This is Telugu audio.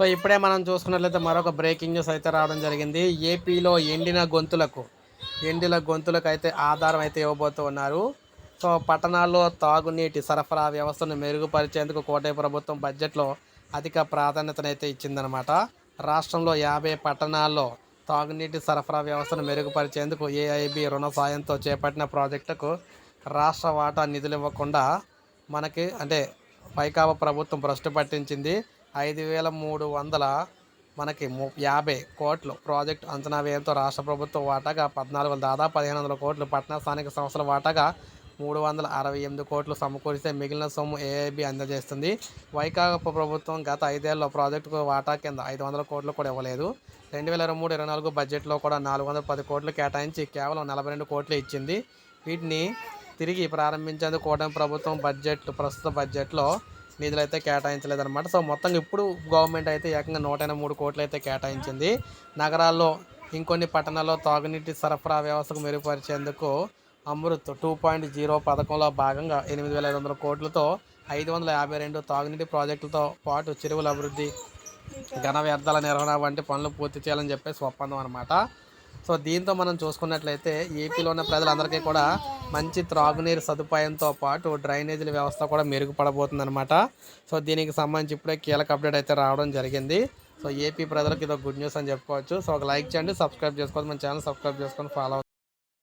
సో ఇప్పుడే మనం చూసుకున్నట్లయితే మరొక బ్రేకింగ్ న్యూస్ అయితే రావడం జరిగింది. ఏపీలో ఎండిన గొంతులకు ఎండిన గొంతులకు అయితే ఆధారం అయితే ఇవ్వబోతూ ఉన్నారు. సో పట్టణాల్లో తాగునీటి సరఫరా వ్యవస్థను మెరుగుపరిచేందుకు కోటే ప్రభుత్వం బడ్జెట్లో అధిక ప్రాధాన్యతనైతే ఇచ్చిందనమాట రాష్ట్రంలో యాభై పట్టణాల్లో తాగునీటి సరఫరా వ్యవస్థను మెరుగుపరిచేందుకు ఏఐబి రుణ సాయంతో చేపట్టిన ప్రాజెక్టుకు రాష్ట్ర వాటా నిధులు ఇవ్వకుండా మనకి అంటే పైకావ ప్రభుత్వం భ్రష్టు పట్టించింది. ఐదు వేల మూడు వందల మనకి యాభై కోట్లు ప్రాజెక్టు అంచనా వ్యయంతో రాష్ట్ర ప్రభుత్వం వాటాగా పద్నాలుగు వందల దాదాపు పదిహేను వందల కోట్లు పట్టణ స్థానిక సంస్థల వాటాగా మూడు వందల అరవై ఎనిమిది కోట్లు సమకూరిస్తే మిగిలిన సొమ్ము ఏఐబి అందజేస్తుంది. వైకాపా ప్రభుత్వం గత ఐదేళ్ళలో ప్రాజెక్టుకు వాటా కింద ఐదు వందల కోట్లు కూడా ఇవ్వలేదు. రెండు వేల ఇరవై మూడు ఇరవై నాలుగు బడ్జెట్లో కూడా నాలుగు వందల పది కోట్లు కేటాయించి కేవలం నలభై రెండు కోట్లు ఇచ్చింది. వీటిని తిరిగి ప్రారంభించేందుకు కూటమి ప్రభుత్వం బడ్జెట్ ప్రస్తుత బడ్జెట్లో నిధులు అయితే కేటాయించలేదన్నమాట. సో మొత్తం ఇప్పుడు గవర్నమెంట్ అయితే ఏకంగా నూట ఎనభై మూడు కోట్లు అయితే కేటాయించింది. నగరాల్లో ఇంకొన్ని పట్టణాల్లో తాగునీటి సరఫరా వ్యవస్థకు మెరుగుపరిచేందుకు అమృత్ టూ పాయింట్ జీరో పథకంలో భాగంగా ఎనిమిది వేల ఐదు వందల కోట్లతో ఐదు వందల యాభై రెండు తాగునీటి ప్రాజెక్టులతో పాటు చెరువుల అభివృద్ధి ఘన వ్యర్థాల నిర్వహణ వంటి పనులు పూర్తి చేయాలని చెప్పేసి ఒప్పందం అనమాట సో దీంతో మనం చూసుకున్నట్లయితే ఏపీలో ఉన్న ప్రజలందరికీ కూడా మంచి త్రాగునీరు సదుపాయంతో పాటు డ్రైనేజీల వ్యవస్థ కూడా మెరుగుపడబోతుంది అనమాట సో దీనికి సంబంధించి ఇప్పుడే కీలక అప్డేట్ అయితే రావడం జరిగింది. సో ఏపీ ప్రజలకు ఇది గుడ్ న్యూస్ అని చెప్పుకోవచ్చు. సో ఒక లైక్ చేయండి సబ్స్క్రైబ్ చేసుకోవచ్చు మన ఛానల్ సబ్స్క్రైబ్ చేసుకొని ఫాలో